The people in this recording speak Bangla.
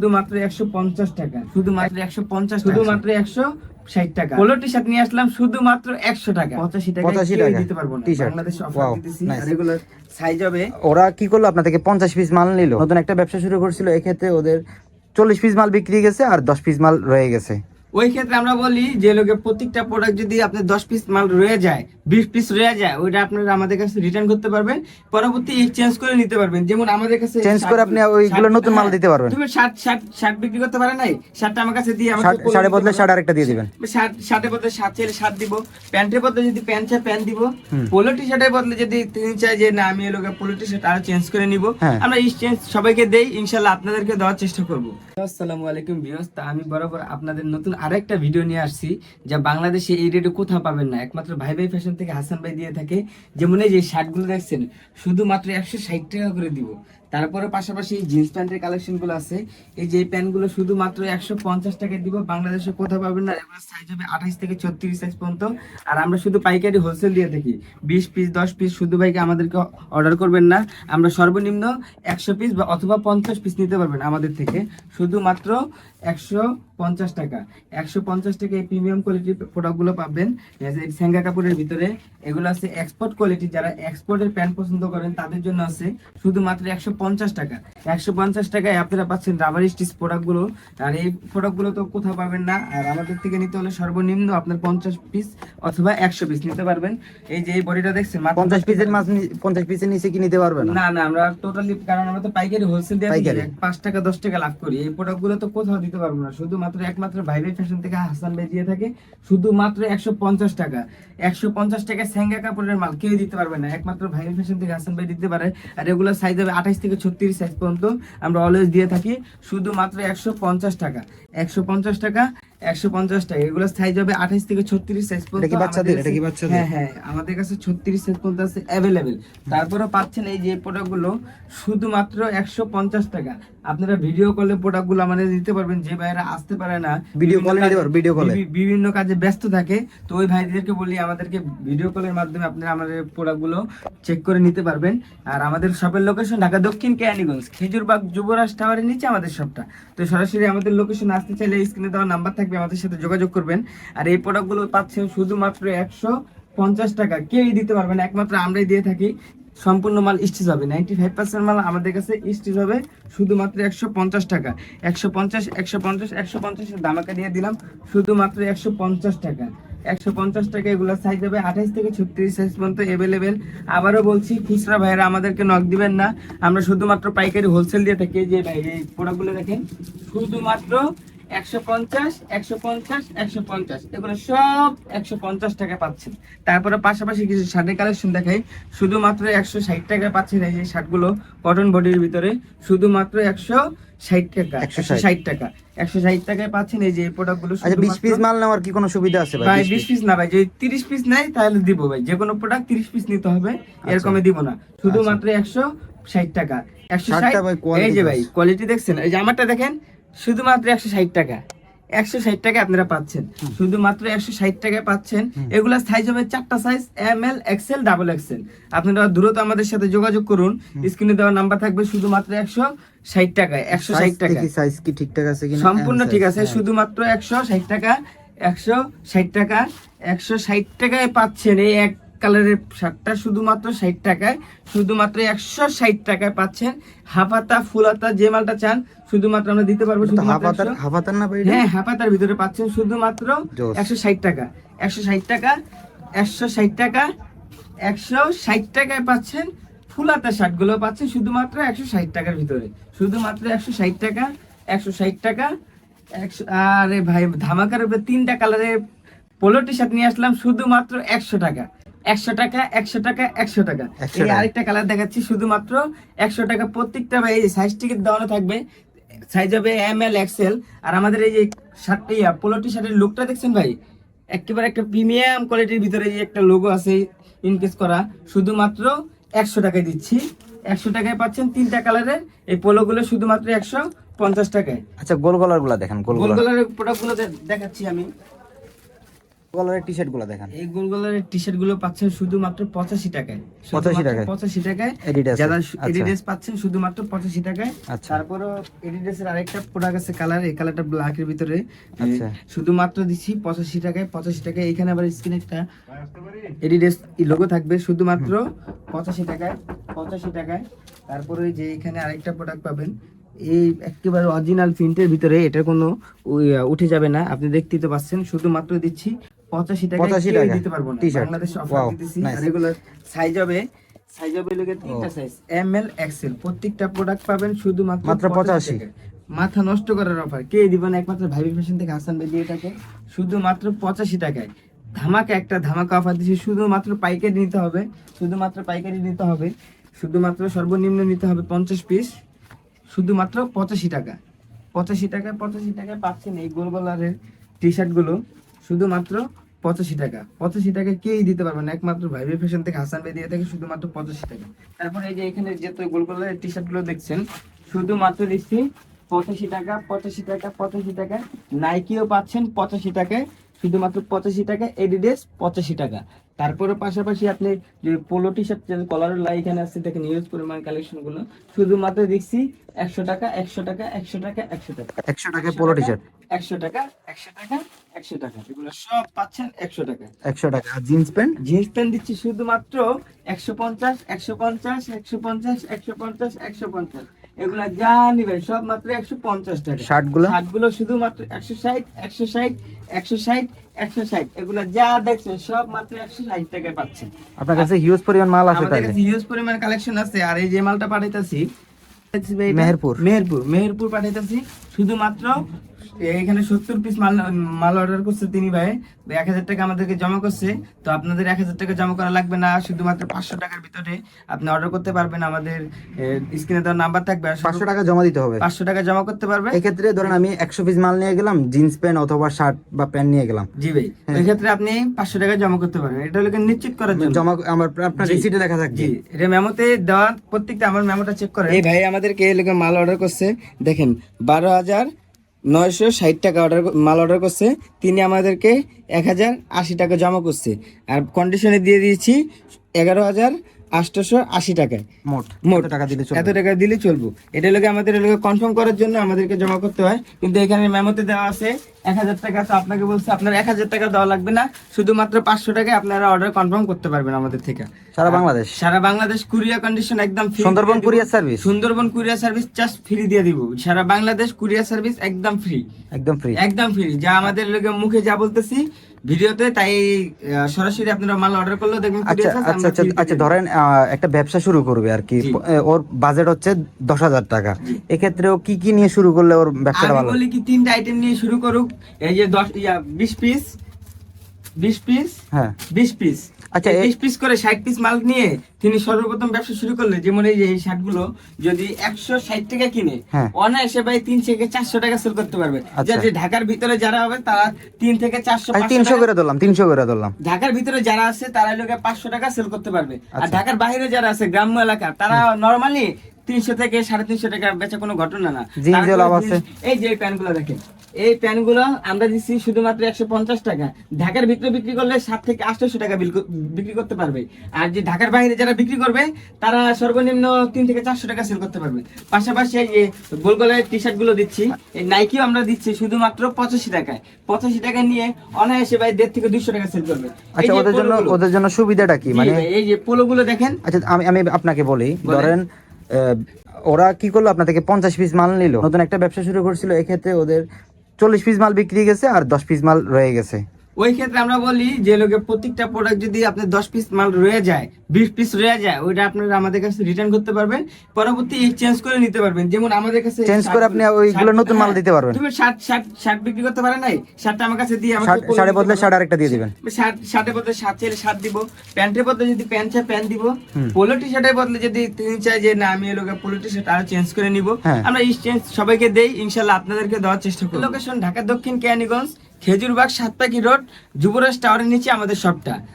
শুধুমাত্র একশো পঞ্চাশ টাকা। শুধুমাত্র একশো পঞ্চাশ শুধুমাত্র একশো ষাট টাকা। পোলো টি শার্ট নিয়ে আসলাম শুধুমাত্র একশো টাকা। পঁচাশি টাকা পঁচাশি টাকা। দিতে পারব না। বাংলাদেশ অফার দিতেছি। রেগুলার সাইজ হবে ওরা কি করল? আপনার থেকে পঞ্চাশ পিস মাল নিল। নতুন একটা ব্যবসা শুরু করছিল। এক্ষেত্রে ওদের চল্লিশ পিস মাল বিক্রি গেছে আর দশ পিস মাল রয়ে গেছে। ওই ক্ষেত্রে আমরা বলি যে লোকে প্রত্যেকটা প্রোডাক্ট যদি আপনার দশ পিস মাল রয়ে যায় বিশ পিস রয়ে যায় ওইটা আপনারা আমাদের কাছে রিটার্ন করতে পারবেন। পরবর্তী চেঞ্জ করে নিতে পারবেন। যেমন আমাদের কাছে চেঞ্জ করে আপনি ওইগুলো নতুন মাল দিতে পারবেন। তুমি শার্ট শার্ট শার্ট বিক্রি করতে পারে নাই শার্টটা আমার কাছে দিয়ে আমাকে শার্ট- শার্টের বদলে শার্ট আরেকটা দিয়ে দিবেন। শার্ট শার্টের বদলে শার্ট চাইলে শার্ট দিব প্যান্টের বদলে যদি প্যান্ট চাই প্যান্ট দিব। পোলো টি শার্টের বদলে যদি তিনি চাই যে না আমি এলোকে পোলো টি শার্ট আরও চেঞ্জ করে নিব। হ্যাঁ। আমরা এই চেঞ্জ সবাইকে দেই ইনশাল্লাহ আপনাদেরকে দেওয়ার চেষ্টা করব। আসসালামু আলাইকুম ভিউয়ার্স তা আমি বরাবর আপনাদের নতুন আরেকটা ভিডিও নিয়ে আসছি, যা বাংলাদেশে এই রেটে কোথাও পাবেন না। একমাত্র ভাই ভাই ফ্যাশন থেকে হাসান ভাই দিয়ে থাকে। যেমন এই যে শার্টগুলো দেখছেন, শুধুমাত্র একশো ষাট টাকা করে দিব। তারপরে পাশাপাশি জিন্স প্যান্টের কালেকশনগুলো আছে। এই যে প্যান্টগুলো শুধুমাত্র একশো পঞ্চাশ টাকা দিব, বাংলাদেশে কোথাও পাবেন না। এগুলো সাইজ হবে আঠাইশ থেকে ছত্রিশ সাইজ পর্যন্ত। আর আমরা শুধু পাইকারি হোলসেল দিয়ে থাকি। বিশ পিস দশ পিস শুধু ভাইকে আমাদেরকে অর্ডার করবেন না। আমরা সর্বনিম্ন একশো পিস বা অথবা পঞ্চাশ পিস নিতে পারবেন আমাদের থেকে। শুধুমাত্র একশো পঞ্চাশ টাকা। একশো পঞ্চাশ টাকা এই প্রিমিয়াম কোয়ালিটির প্রোডাক্টগুলো পাবেন স্যাঙ্গা কাপড়ের ভিতরে, এগুলো আছে এক্সপোর্ট কোয়ালিটি যারা এক্সপোর্টের প্যান্ট পছন্দ করেন, তাদের জন্য আছে। শুধুমাত্র একশো পঞ্চাশ টাকা। একশো পঞ্চাশ টাকায় আপনারা পাচ্ছেন রাবার স্টিচ প্রোডাক্টগুলো আর এই প্রোডাক্টগুলো তো কোথাও পাবেন না। আর আমাদের থেকে নিতে হলে সর্বনিম্ন আপনার পঞ্চাশ পিস অথবা একশো পিস নিতে পারবেন। এই যে এই বডিটা দেখছেন পঞ্চাশ পিসের মাছ পঞ্চাশ পিসের নিচে কি নিতে পারবেন না? না আমরা টোটালি কারণ আমরা তো পাইকারি হোলসেল দিয়ে পাঁচ টাকা দশ টাকা লাভ করি। এই প্রোডাক্টগুলো তো কোথাও দিতে পারব না। শুধুমাত্র একমাত্র ভাই ভাই ফ্যাশন থেকে হাসান ভাই দিয়ে থাকে। শুধুমাত্র একশো পঞ্চাশ টাকা। একশো পঞ্চাশ টাকা স্যাঙ্গা কাপড়ের মাল কেউ দিতে পারবে না। একমাত্র ভাই ভাই ফ্যাশন থেকে হাসান ভাই দিতে পারে। আর এগুলো সাইজ হবে আঠাইশ থেকে ছত্রিশ সাইজ পর্যন্ত আমরা অলওয়েজ দিয়ে থাকি। শুধুমাত্র একশো পঞ্চাশ টাকা। একশো পঞ্চাশ টাকা একশো পঞ্চাশ টাকা এগুলো সাইজ হবে আঠাইশ থেকে ছত্রিশ সাইজ পর্যন্ত বাচ্চাদের? এটা কি বাচ্চাদের? হ্যাঁ হ্যাঁ আমাদের কাছে ছত্রিশ সেট পর্যন্ত আছে অ্যাভেলেবেল পাচ্ছেন এই যে প্রোডাক্টগুলো শুধুমাত্র একশো পঞ্চাশ টাকা আপনারা ভিডিও কলে প্রোডাক্টগুলো আমাদের দিতে পারবেন যে ভাইরা আসতে পারে না Video বিভিন্ন call এ নিতে কাজে- পারবে, video call এ। বিভি- বিভিন্ন কাজে ব্যস্ত থাকে তো ওই ভাইদেরকে বলি আমাদেরকে ভিডিও কলের মাধ্যমে আপনারা আমাদের প্রোডাক্টগুলো চেক করে নিতে পারবেন আর আমাদের শপের লোকেশন ঢাকা দক্ষিণ কেরানীগঞ্জ খেজুরবাগ যুবরাজ টাওয়ারের নিচে আমাদের শপটা তো সরাসরি আমাদের লোকেশন আসতে চাইলে স্ক্রিনে দেওয়া নাম্বার থাকবে, আমাদের সাথে যোগাযোগ করবেন। আর এই প্রোডাক্টগুলো পাচ্ছেন শুধুমাত্র একশো পঞ্চাশ টাকা। কেউই দিতে পারবে না, একমাত্র আমরাই দিয়ে থাকি। সম্পূর্ণ মাল স্টিচ হবে নাইনটি ফাইভ পার্সেন্ট মাল আমাদের কাছে স্টিচ হবে শুধুমাত্র একশো পঞ্চাশ টাকা। একশো পঞ্চাশ একশো পঞ্চাশ, একশো পঞ্চাশের দামাকা দিয়ে দিলাম, শুধুমাত্র একশো পঞ্চাশ টাকা। একশো পঞ্চাশ টাকা এগুলো সাইজ হবে আঠাইশ থেকে ছত্রিশ সাইজ পর্যন্ত এভেলেবেল আবারও বলছি, খুচরা ভাইরা আমাদেরকে নক দিবেন না। আমরা শুধুমাত্র পাইকারি হোলসেল দিয়ে থাকি। যে ভাই, এই প্রোডাক্টগুলো দেখেন, শুধুমাত্র একশো পঞ্চাশ একশো পঞ্চাশ একশো পঞ্চাশ। এগুলো সব একশো পঞ্চাশ টাকা পাচ্ছেন। তারপরে পাশাপাশি কিছু শার্টের কালেকশন দেখাই। শুধুমাত্র একশো ষাট টাকা পাচ্ছেন এই যে শার্টগুলো কটন বডির ভিতরে। শুধুমাত্র একশো ষাট টাকা একশো ষাট। টাকা। একশো ষাট টাকায় পাচ্ছেন এই যে এই প্রোডাক্টগুলো আচ্ছা বিশ পিস মাল নেওয়ার কি কোনো সুবিধা আছে ভাই? ভাই 20 বিশ পিস না ভাই যদি তিরিশ পিস নেয় তাহলে দিব ভাই। যে কোনো প্রোডাক্ট তিরিশ পিস নিতে হবে আচ্ছা। এরকমে দিব না। শুধুমাত্র একশো ষাট টাকা। একশো ষাট এই যে ভাই কোয়ালিটি দেখছেন? এই যে আমারটা দেখেন শুধুমাত্র একশো ষাট টাকা। একশো ষাট টাকা আপনারা পাচ্ছেন। শুধুমাত্র একশো ষাট টাকায় পাচ্ছেন। এগুলা সাইজ হবে চারটা size M L XL double XL আপনারা দ্রুত আমাদের সাথে যোগাযোগ করুন। স্ক্রিনে দেওয়া নাম্বার থাকবে শুধুমাত্র একশো ষাট টাকায়। একশো ষাট টাকা সাইজ কি ঠিকঠাক আছে সম্পূর্ণ ঠিক আছে। হ্যাঁ। শুধুমাত্র একশো ষাট টাকা একশো ষাট টাকা একশো ষাট টাকায় পাচ্ছেন এই এক কালারের শার্টটা শুধুমাত্র ষাট টাকায় শুধুমাত্র একশো ষাট টাকায় পাচ্ছেন হাফাতা ফুলাতা যে মালটা চান শুধুমাত্র আমরা দিতে পারব এটা তো হাফ শুধুমাত্র হাতার 100 হাফ হাতার না হ্যাঁ হাফাতার ভিতরে পাচ্ছেন শুধুমাত্র একশো ষাট টাকা। একশো ষাট টাকা একশো ষাট টাকা একশো ষাট টাকায় পাচ্ছেন ফুলাতা শার্টগুলো পাচ্ছেন শুধুমাত্র একশো ষাট টাকার ভিতরে। শুধুমাত্র একশো ষাট টাকা একশো ষাট টাকা একশো আরে ভাই ধামাকার উপরে তিনটা কালারের পোলো টি শার্ট নিয়ে আসলাম শুধুমাত্র একশো টাকা। একশো টাকা একশো টাকা একশো টাকা। এই আরেকটা কালার দেখাচ্ছি শুধুমাত্র একশো টাকা। প্রত্যেকটা ভাই এই সাইজ টিকিট দেওয়ানো থাকবে। সাইজ হবে এম এল এক্সেল আর আমাদের এই যে শার্টটা পোলো টি শার্টের লুকটা দেখছেন ভাই? একেবারে একটা প্রিমিয়াম কোয়ালিটির ভিতরে যে একটা লোগো আছে ইনকেস করা। শুধুমাত্র একশো টাকায় দিচ্ছি। একশো টাকায় পাচ্ছেন তিনটা কালারের। এই পোলোগুলো শুধুমাত্র একশো পঞ্চাশ টাকায়। আচ্ছা গোল গলারগুলা দেখেন গোল গোল গলা কালারের প্রোডাক্টগুলো দেখাচ্ছি আমি। কলারের টি শার্টগুলো দেখান। এই গোলগোলার টি শার্টগুলো পাচ্ছেন শুধুমাত্র পঁচাশি টাকায়। 85 টাকায়? পঁচাশি টাকায়। যারা আচ্ছা। এডিডাস পাচ্ছেন শুধুমাত্র পঁচাশি টাকায়। আচ্ছা। তারপরও এডিডাস এর আরেকটা প্রোডাক্ট আছে কালার এই কালারটা ব্ল্যাক এর ভিতরে। আচ্ছা। শুধুমাত্র দিচ্ছি পঁচাশি টাকায় পঁচাশি টাকায়। এখানে আবার স্ক্রিনে একটা এডিডাস লোগো থাকবে শুধুমাত্র পঁচাশি টাকায় পঁচাশি টাকায়। তারপরে ওই যে এখানে আরেকটা প্রোডাক্ট পাবেন। এই একেবারে অরিজিনাল প্রিন্টের ভিতরে এটার কোনো উঠে যাবে না। আপনি দেখতেই তো পাচ্ছেন শুধুমাত্র দিচ্ছি পঁচাশি টাকা 85 টাকা। দিতে পারব না। বাংলাদেশে অফার দিতেছি এগুলো সাইজ হবে সাইজ হবে লোকে তিনটা সাইজ এম এল এক্সেল প্রত্যেকটা প্রোডাক্ট পাবেন শুধুমাত্র মাত্র 85 85 মাথা নষ্ট করার অফার কে দিবেন একমাত্র ভাইবি ফ্যাশন থেকে হাসান ভাই দিয়ে থাকে। শুধুমাত্র পঁচাশি টাকায়। ধামাকা একটা ধামাকা অফার দিচ্ছি শুধুমাত্র পাইকারি নিতে হবে। শুধুমাত্র পাইকারি নিতে হবে। শুধুমাত্র সর্বনিম্ন নিতে হবে পঞ্চাশ পিস শুধুমাত্র পঁচাশি টাকা। পঁচাশি টাকা পঁচাশি টাকায় পাচ্ছেন এই গোল গোলারের টি শার্টগুলো শুধুমাত্র পঁচাশি টাকা। পঁচাশি টাকা কেই দিতে পারবে না? একমাত্র ভাইবি ফ্যাশন থেকে, হাসান ভাই দিয়ে থাকে শুধুমাত্র পঁচাশি টাকা। তারপর এই যে এখানে যে তো গোল গোল টি শার্টগুলো দেখছেন, শুধুমাত্র দিচ্ছি পঁচাশি টাকা পঁচাশি টাকা পঁচাশি টাকা। নাইকিও পাচ্ছেন পঁচাশি টাকায়, শুধুমাত্র পঁচাশি টাকা এডিডেস পঁচাশি টাকা। তারপরে পাশাপাশি আপনি যে পোলো টি শার্ট কলারের লাই এখানে আছে দেখেন ইউজ পরিমাণ কালেকশনগুলো। শুধুমাত্র দেখছি একশো টাকা একশো টাকা একশো টাকা একশো টাকা। একশো টাকা পোলো টি শার্ট একশো টাকা একশো টাকা একশো টাকা। এগুলো সব পাচ্ছেন একশো টাকা। একশো টাকা। আর জিন্স প্যান্ট জিন্স প্যান্ট দিচ্ছি শুধুমাত্র একশো পঞ্চাশ একশো পঞ্চাশ একশো পঞ্চাশ একশো পঞ্চাশ একশো পঞ্চাশ। এগুলা যা নিবেন সব মাত্র একশো পঞ্চাশ টাকা। শার্টগুলো? শার্টগুলো শুধুমাত্র একশো ষাট একশো ষাট একশো ষাট একশো ষাট এগুলো যা দেখছেন সব মাত্র একশো ষাট টাকায় পাচ্ছেন আপনার কাছে হিউজ পরিমাণ মাল আছে আমাদের কাছে হিউজ পরিমাণ কালেকশন আছে আর এই যে মালটা পাঠাইতেছি মেহেরপুর। মেহেরপুর মেহেরপুর পাঠাইতেছি শুধুমাত্র এখানে সত্তর পিস মাল মাল অর্ডার করছে তিনি ভাই। এক হাজার টাকা আমাদেরকে জমা করছে। তো আপনাদের এক হাজার টাকা জমা করা লাগবে না শুধুমাত্র পাঁচশো টাকার ভিতরে আপনি অর্ডার করতে পারবেন। আমাদের স্ক্রিনে দেওয়ার নাম্বার থাকবে পাঁচশো টাকা জমা দিতে হবে। পাঁচশো টাকা জমা করতে পারবে। এক্ষেত্রে ধরেন আমি একশো পিস মাল নিয়ে গেলাম জিন্স প্যান্ট অথবা শার্ট বা প্যান্ট নিয়ে গেলাম। জি ভাই। হ্যাঁ। ওই ক্ষেত্রে আপনি পাঁচশো টাকা জমা করতে পারবেন। এটা হলো নিশ্চিত করার জন্য। জমা আমার আপনার রিসিটে লেখা থাকবে জি। এটা মেমোতে দেওয়া প্রত্যেকটা আমার মেমোটা চেক করে এই ভাই আমাদেরকে এই মাল অর্ডার করছে। দেখেন বারো হাজার নয়শো ষাট টাকা অর্ডার মাল অর্ডার করছে। তিনি আমাদেরকে এক হাজার আশি টাকা জমা করছে। আর কন্ডিশনে দিয়ে দিয়েছি এগারো হাজার আটশোশো আশি টাকায়। মোট। মোট। টাকা দিলে এত টাকা দিলে চলবো। এটা লোকে আমাদের লোকে কনফার্ম করার জন্য আমাদেরকে জমা করতে হয়। কিন্তু এখানে মেমোতে দেওয়া আছে এক হাজার টাকা তো আপনাকে বলছে আপনার এক হাজার টাকা দেওয়া লাগবে না। শুধুমাত্র পাঁচশো টাকায় আপনারা অর্ডার কনফার্ম করতে পারবেন আমাদের থেকে। সারা বাংলাদেশ? সারা বাংলাদেশ কুরিয়ার কন্ডিশন একদম Sundarban courier service Sundarban courier service just free দিয়ে দিব। সারা বাংলাদেশ কুরিয়ার সার্ভিস একদম ফ্রি একদম ফ্রি একদম ফ্রি যা আমাদের লোকে মুখে যা বলতেছি ভিডিওতে তাই সরাসরি আপনারা মাল অর্ডার করলে দেখবেন আচ্ছা আচ্ছা আচ্ছা আচ্ছা। ধরেন একটা ব্যবসা শুরু করবে আর কি। ওর বাজেট হচ্ছে দশ হাজার টাকা। এক্ষেত্রে ও কি কি নিয়ে শুরু করলে ওর ব্যবসাটা ভালো? বলি কি তিনটা আইটেম নিয়ে শুরু করুক এই যে দশ ইয়া বিশ পিস বিশ পিস হ্যাঁ। বিশ পিস আচ্ছা, বিশ পিস করে ষাট পিস মাল নিয়ে তিনি সর্বপ্রথম ব্যবসা শুরু করলে যেমন এই যে এই যদি একশো ষাট টাকা কিনে হ্যাঁ। অনায়াসে ভাই তিন থেকে চারশো টাকা সেল করতে পারবে। আচ্ছা। ঢাকার ভিতরে যারা হবে তারা তিন থেকে চারশো তিনশো করে ধরলাম তিনশো করে ধরলাম। ঢাকার ভিতরে যারা আছে তারা লোকে পাঁচশো টাকা সেল করতে পারবে। আর আচ্ছা। ঢাকার বাইরে যারা আছে গ্রাম্য এলাকা তারা নর্মালি তিনশো থেকে সাড়ে তিনশো টাকা বেচা কোনো ঘটনা না। এই যে প্যান্টগুলো দেখেন। এই প্যান্টগুলো আমরা দিচ্ছি শুধুমাত্র একশো পঞ্চাশ টাকা। ঢাকার ভিতরে বিক্রি করলে সাত থেকে আটশো টাকা বিক্রি করতে পারবে। আর যে ঢাকার বাইরে যারা বিক্রি করবে তারা সর্বনিম্ন তিন থেকে চারশো টাকা সেল করতে পারবে। পাশাপাশি এই যে গোলগলের টি শার্টগুলো দিচ্ছি এই নাইকিও আমরা দিচ্ছি শুধুমাত্র পঁচাশি টাকায়। পঁচাশি টাকা নিয়ে অনায়াসে ভাই দেড় থেকে দুশো টাকা সেল করবে। আচ্ছা ওদের জন্য ওদের জন্য সুবিধাটা কি? মানে এই যে পোলো গুলো দেখেন। আচ্ছা আমি আমি আপনাকে বলি ধরেন আহ, ওরা কি করল? আপনার থেকে পঞ্চাশ পিস মাল নিল। নতুন একটা ব্যবসা শুরু করছিল এক্ষেত্রে ওদের চল্লিশ পিস মাল বিক্রি গেছে আর দশ পিস মাল রয়ে গেছে। ওই ক্ষেত্রে আমরা বলি যে লোকে প্রত্যেকটা প্রোডাক্ট যদি আপনার দশ পিস মাল রয়ে যায় বিশ পিস রয়ে যায় ওইটা আপনারা আমাদের কাছে রিটার্ন করতে পারবেন। পরবর্তী এক্সচেঞ্জ করে নিতে পারবেন। যেমন আমাদের কাছে চেঞ্জ করে আপনি ওইগুলো নতুন মাল হ্যাঁ, দিতে পারবেন। তুমি শার্ট শার্ট শার্ট বিক্রি করতে পারে নাই? শার্টটা আমার কাছে দিয়ে দিতে বদলে। শার্ট আরেকটা দিয়ে দিবেন। শার্ট শার্টের বদলে শার্ট চাইলে শার্ট দিব। প্যান্টের বদলে যদি প্যান্ট চাই প্যান্ট দিব। পোলো টি শার্টের বদলে যদি তিনি চাই যে না আমি এলোকে পোলো টি শার্ট আরও চেঞ্জ করে নিব। হ্যাঁ। আমরা এক্সচেঞ্জ সবাইকে দেই। ইনশাল্লাহ আপনাদেরকে দেওয়ার চেষ্টা করব। লোকেশন ঢাকা দক্ষিণ কেরানীগঞ্জ খেজুরবাগ সাতপাকি রোড যুবরাজ টাওয়ারের নিচে আমাদের শপটা